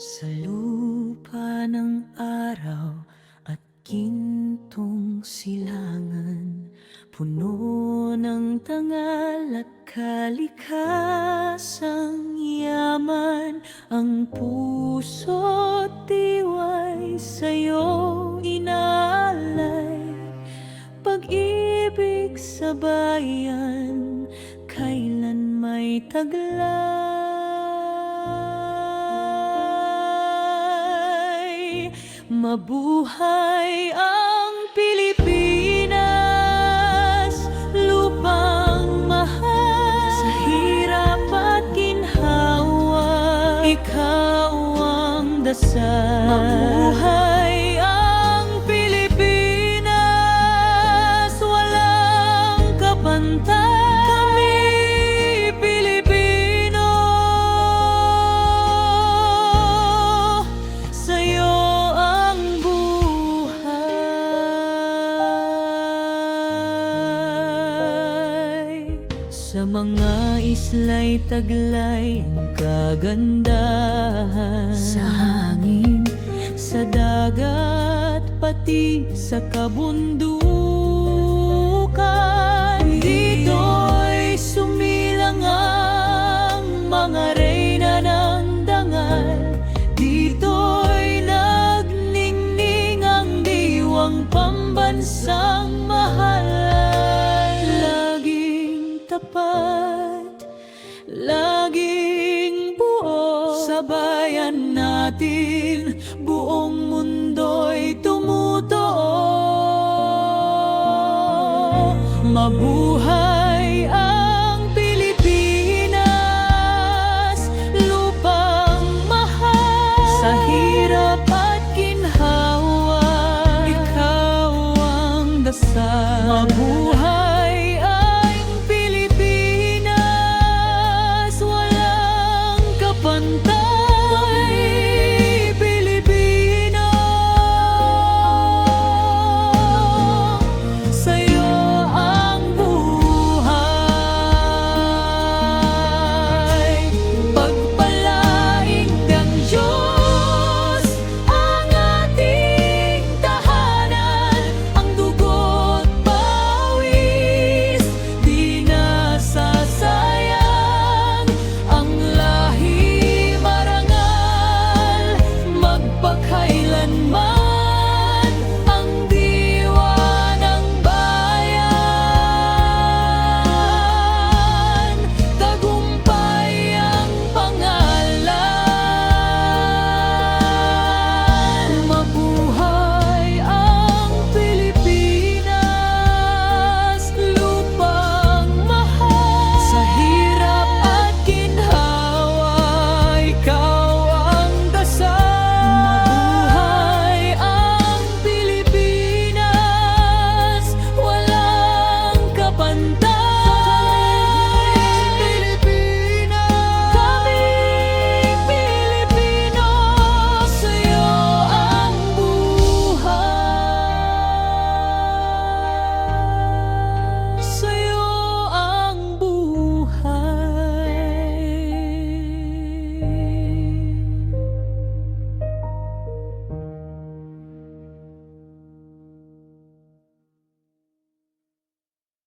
Sa lupa ng araw at gintong silangan Puno ng tangal at kalikasang yaman Ang puso't diway sa'yo inaalay. Pag-ibig sa bayan, kailan may taglay Mabuhay ang Pilipinas Lupang mahal. Sa hirap at ginhawa Ikaw ang dasal. Mabuhay ang Pilipinas Walang kapantay Sa mga isla'y taglay ang kagandahan. Sa hangin, sa dagat, pati sa kabundukan. Dito'y sumilang ang mga reyna ng dangal. Dito'y nagningning ang diwang pambansang laging buo Sa bayan natin, buong mundo'y tumutuo Mabuhay